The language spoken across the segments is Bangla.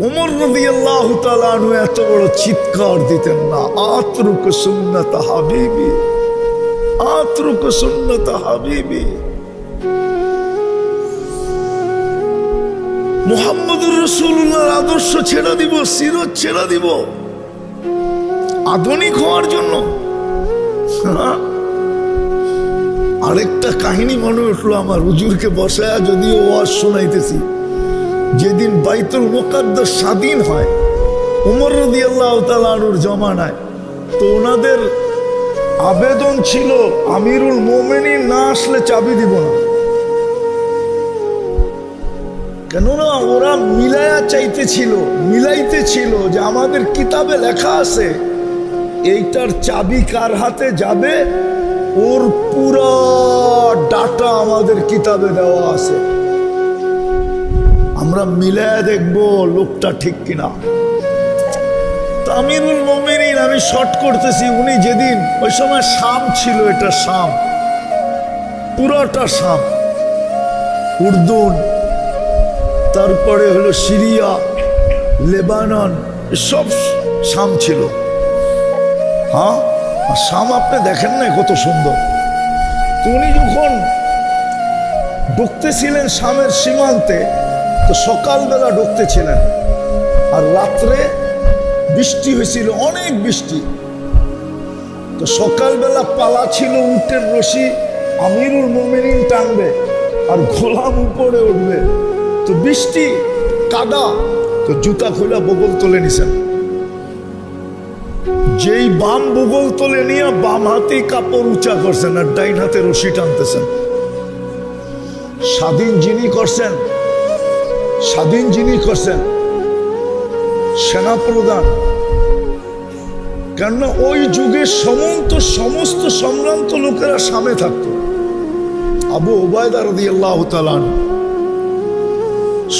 উমর রবি আল্লাহ তালু এত বড় চিৎকার দিতেন না। আতরুক সুন্নত হাবিবি। আতরুক সুন্নত হাবিবি। মোহাম্মদুর রসুল্লাহর আদর্শ ছেড়ে দিব, সিরত ছেড়ে দিব। আধুনিক হওয়ার জন্য। হ্যাঁ? আরেকটা কাহিনী মনে উঠল আমার, হুজুরকে বসায়া যদিও ওয়াজ শোনাইতেছি। যেদিন বাইতুল মোকাদ্দাস স্বাধীন হয়, উমর রদি আল্লাহ তালুর জমানায়, তো ওনাদের আবেদন ছিল, আমিরুল মোমেনি না আসলে চাবি দিব না। কেননা ওরা মিলায়া চাইতেছিল মিলাইতেছিল যে আমাদের কিতাবে লেখা আছে, এইটার চাবি কার হাতে যাবে? ওর পুরো ডাটা আমাদের কিতাবে দেওয়া আছে। আমরা মিলে দেখব লোকটা ঠিক কিনা। তামিরুল মোমিনিন, আমি শর্ট করতেছি, উনি যেদিন, ওই সময় শাম ছিল, এটা শাম। পুরোটা শাম। উর্দুন, তারপরে হলো সিরিয়া, লেবানন, সব শাম ছিল। হ্যাঁ? আর শাম আপনি দেখেন না কত সুন্দর। তো উনি যখন ঢুকতেছিলেন শামের সীমান্তে তো সকালবেলা ঢুকতেছিলেন আর রাত্রে বৃষ্টি হয়েছিল, অনেক বৃষ্টি। তো সকালবেলা পালা ছিল উটের রশি, আমিরুল মোমিনিন টানবে আর গোলাম উপরে উঠবে। তো বৃষ্টি, কাদা, তো জুতা খোলা বগল তুলে নিছেন যেই বাম বগল তুলে নিয়ে বাম হাতে কাপড় উঁচা করছেন আর ডাইন হাতে রশি টানতেছেন। স্বাধীন যিনি করছেন স্বাধীন যিনি করছেন, সেনাপ্রধান, কেননা ওই যুগে সমন্ত, সমস্ত সম্ভ্রান্ত লোকেরা সামনে থাকত। আবু ওবায়দা রদি আল্লাহ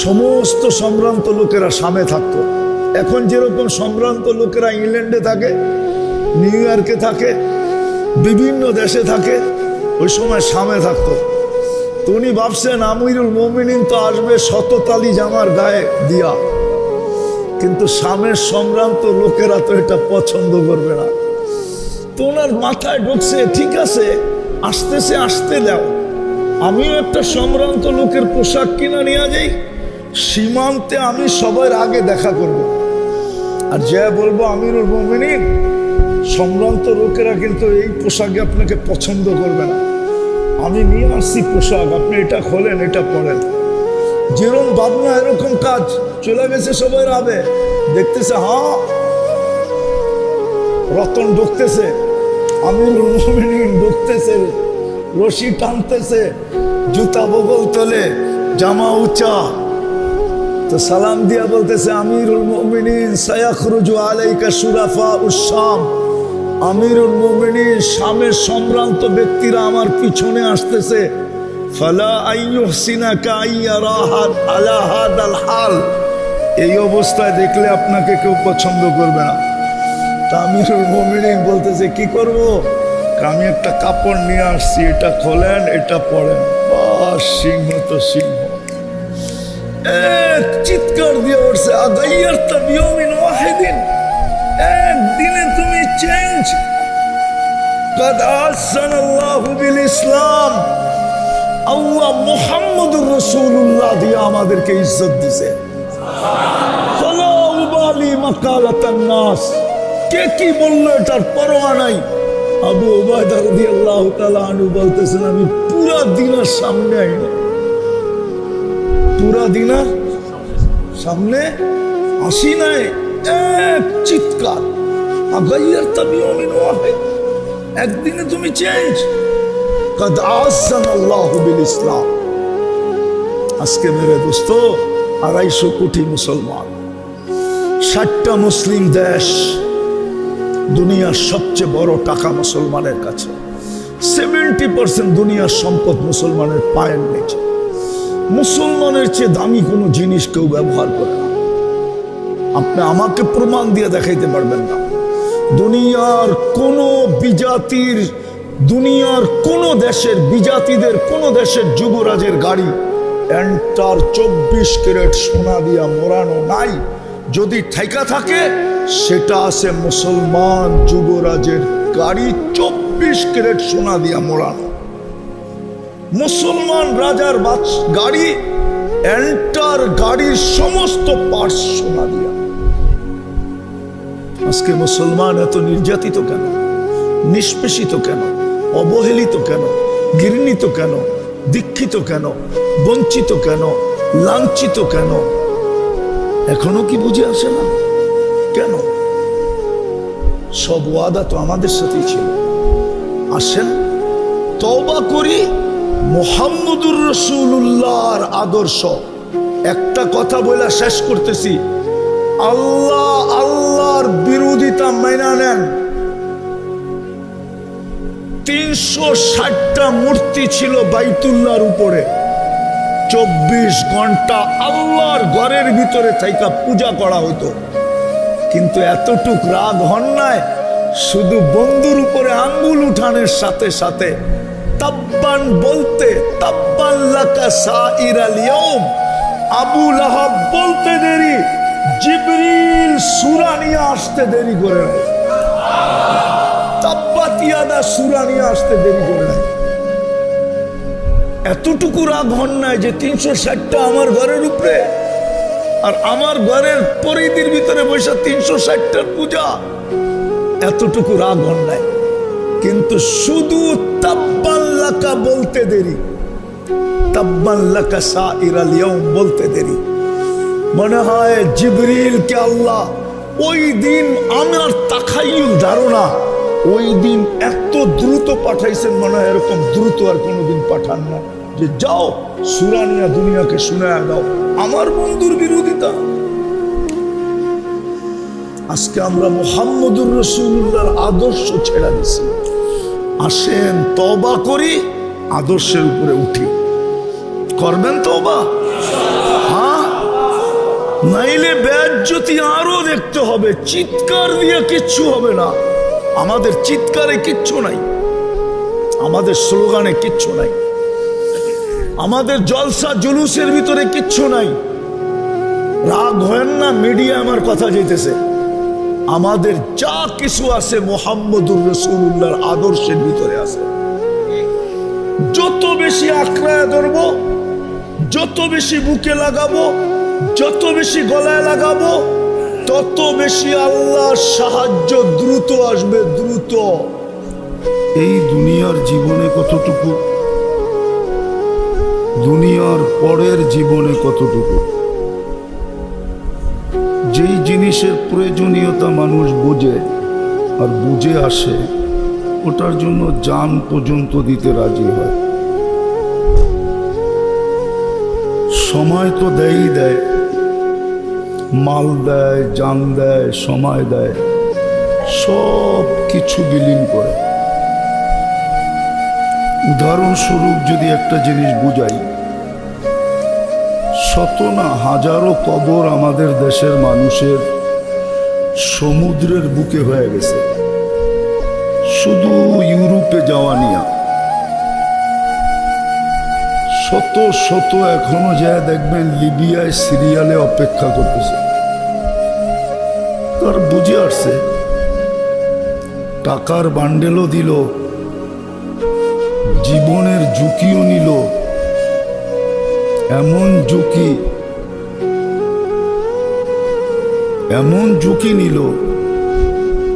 সমস্ত সম্ভ্রান্ত লোকেরা সামনে থাকত। এখন যেরকম সম্ভ্রান্ত লোকেরা ইংল্যান্ডে থাকে, নিউ ইয়র্কে থাকে, বিভিন্ন দেশে থাকে, ওই সময় সামনে থাকতো। উনি ভাবছেন আমিরুল মোমিনিন তো আসবে শততালি জামার গায়ে দিয়া। কিন্তু স্বামের সম্ভ্রান্ত লোকেরা তো এটা পছন্দ করবে না। তো ওনার মাথায় ঢুকছে, ঠিক আছে, আসতেছে, আসতে দাও। আমিও একটা সম্ভ্রান্ত লোকের পোশাক কিনা নিয়ে যাই। সীমান্তে আমি সবার আগে দেখা করব। আর যা বলব আমিরুল মোমিনিন, সম্ভ্রান্ত লোকেরা কিন্তু এই পোশাকে আপনাকে পছন্দ করবে না। আমি নিয়ে আসছি পোশাক, আপনি এটা খোলেন, এটা পরেন। যেরকম ভাবনা, এরকম কাজ। চলে গেছে সবাই রাবে। দেখতেছে, হা, রতন ঢুকতেছে আমিরুল মোমিনিন ঢুকতেছে, রশি টানতেছে, জুতা বগল তোলে, জামা উঁচা। তো সালাম দিয়া বলতেছে, আমিরুল মোমিনিন, সায়াখরুজু আলাইকা সুরাফা উসাম আমিরুল মোমিনিন শামের সম্ভ্রান্ত ব্যক্তিরা আমার পিছনে আসতেছে। ফালা এই অবস্থায় দেখলে আপনাকে কেউ পছন্দ করবে না। তা আমিরুল মোমিনিন বলতেছে, কি করব? আমি একটা কাপড় নিয়ে আসছি, এটা খোলেন, এটা পরেন। বাস, সিংহ তো সিংহ। চিৎকার দিয়ে উঠছে আগাইয়ার তাবিয়মিন ওয়াহিদিন। একদিনে তুমি চেঞ্জ ইসলাম আল্লাহ মোহাম্মদ রসুল্লাহ দিয়ে আমাদেরকে ইজ্জত দিছে। কে কি বলল এটার পরোয়া নাই? আবু ওবায়দার দিয়ে আল্লাহ আনু বলতেছেন, আমি পুরো দিনের সামনে আইনি। পুরা দিনার সামনে? আসি নাই। এক চিৎকার। আগাইয়ার তাবি অমিন একদিনে তুমি চেঞ্জ কদ আহসান আল্লাহ বিল ইসলাম আজকে মেরে দোস্ত, আড়াইশো কোটি মুসলমান। ষাটটা মুসলিম দেশ দুনিয়ার সবচেয়ে বড় টাকা মুসলমানের কাছে। সেভেন্টি পার্সেন্ট দুনিয়ার সম্পদ মুসলমানের পায়ের নিচে। মুসলমানের চেয়ে দামি কোনো জিনিস কেউ ব্যবহার করে না। আপনি আমাকে প্রমাণ দিয়ে দেখাইতে পারবেন না। দুনিয়ার কোন বিজাতির, দুনিয়ার কোন দেশের বিজাতিদের, কোন দেশের যুবরাজের গাড়ি এন্টার চব্বিশ ক্যারেট সোনা দিয়া মোড়ানো নাই। যদি ঠেকা থাকে, সেটা আছে মুসলমান যুবরাজের গাড়ি চব্বিশ ক্যারেট সোনা দিয়া মোড়ানো। মুসলমান রাজার গাড়ি এন্টার গাড়ির সমস্ত পার্টস সোনা দিয়া। আজকে মুসলমান এত নির্যাতিত কেন? নিষ্পেষিত কেন? অবহেলিত কেন? ঘৃণিত কেন? দীক্ষিত কেন? বঞ্চিত কেন? লাঞ্ছিত কেন? এখনও কি বুঝে আসে না? কেন? সব ওয়াদা তো আমাদের সাথেই ছিল। আসেন তবা করি মোহাম্মদুর রসুল্লাহর আদর্শ। একটা কথা বলে শেষ করতেছি। আল্লাহ আল্লাহর বিরোধিতা মাইনা নেন। তিনশো ষাটটা মূর্তি ছিল বাইতুল্লাহর উপরে। চব্বিশ ঘণ্টা আল্লাহর ঘরের ভিতরে থাইকা পূজা করা হতো। কিন্তু এতটুক রাগ হন নাই, শুধু বন্ধুর উপরে আঙ্গুল উঠানের সাথে সাথে তাব্বান বলতে, তাব্বান লাকা সাইরাল ইয়াউম। আবু লাহাব বলতে দেরি। জিবরিল সূরা নিয়ে আসতে দেরি করে নাই। সূরা নিয়ে আসতে দেরি করে নাই। এতটুকু রাগ হন নাই যে তিনশো ষাটটা আমার ঘরের উপরে আর আমার ঘরের পরিধির ভিতরে বসে তিনশো ষাটটার পূজা। এতটুকু রাগ হন নাই। কিন্তু শুধু তাব্বাল্লাকা বলতে দেরি। তাব্বাল্লাকা সা ইরালিয়ম বলতে দেরি। মনে হয় জিবরিলকে আল্লাহ? ওই দিন আমার তাখাইল ধারণা। ওই দিন এত দ্রুত পাঠাইছেন, মনে হয় এরকম দ্রুত আর কোনোদিন পাঠান না। যে যাও সুরানিয়া দুনিয়াকে শুনায় দাও। আমার বন্ধুর বিরোধিতা। আজকে আমরা মোহাম্মদুর রসুল্লাহর আদর্শ ছেড়া দিছি। আসেন তবা করি, আদর্শের উপরে উঠি। করবেন তবা নাইলে ব্যাজ্যতি আরও দেখতে হবে। চিৎকার দিয়ে কিচ্ছু হবে না। আমাদের চিৎকারে কিচ্ছু নাই। আমাদের স্লোগানে কিচ্ছু নাই। আমাদের জলসা জুলুসের ভিতরে কিচ্ছু নাই। রাগ হয় না, মিডিয়া আমার কথা যেতেছে। আমাদের যা কিছু আছে মোহাম্মদুর রসুল্লাহর আদর্শের ভিতরে আছে। যত বেশি আঁকড়ায় ধরবো, যত বেশি বুকে লাগাবো যত বেশি গলায় লাগাবো, তত বেশি আল্লাহর সাহায্য দ্রুত আসবে, দ্রুত। এই দুনিয়ার জীবনে কতটুকু? দুনিয়ার পরের জীবনে কতটুকু? যেই জিনিসের প্রয়োজনীয়তা মানুষ বোঝে আর বুঝে আসে, ওটার জন্য যান পর্যন্ত দিতে রাজি হয়। সময় তো দেয়ই দেয়। মাল দেয়, জান দেয়, সময় দেয়, সব কিছু বিলীন করে। উদাহরণস্বরূপ যদি একটা জিনিস বুঝাই, শত না হাজারো কবর আমাদের দেশের মানুষের সমুদ্রের বুকে হয়ে গেছে। শুধু ইউরোপে যাওয়া নিয়া। শত শত এখনও যা দেখবেন লিবিয়ায় সিরিয়ালে অপেক্ষা করতেছে। তার বুঝে আসছে, টাকার বান্ডেলও দিল, জীবনের ঝুঁকিও নিল। এমন ঝুঁকি এমন ঝুঁকি নিল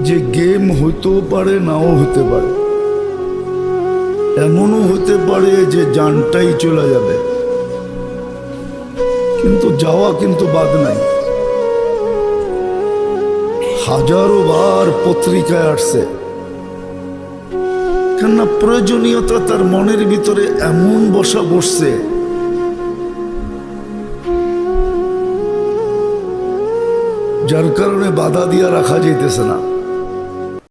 যে গেম হইতেও পারে, নাও হতে পারে। এমনও হতে পারে যে যানটাই চলে যাবে। কিন্তু যাওয়া কিন্তু বাদ নাই। হাজারো বার পত্রিকায় আসছে। কেননা প্রয়োজনীয়তা তার মনের ভিতরে এমন বসা বসছে। যার কারণে বাধা দিয়া রাখা যাইতেছে না।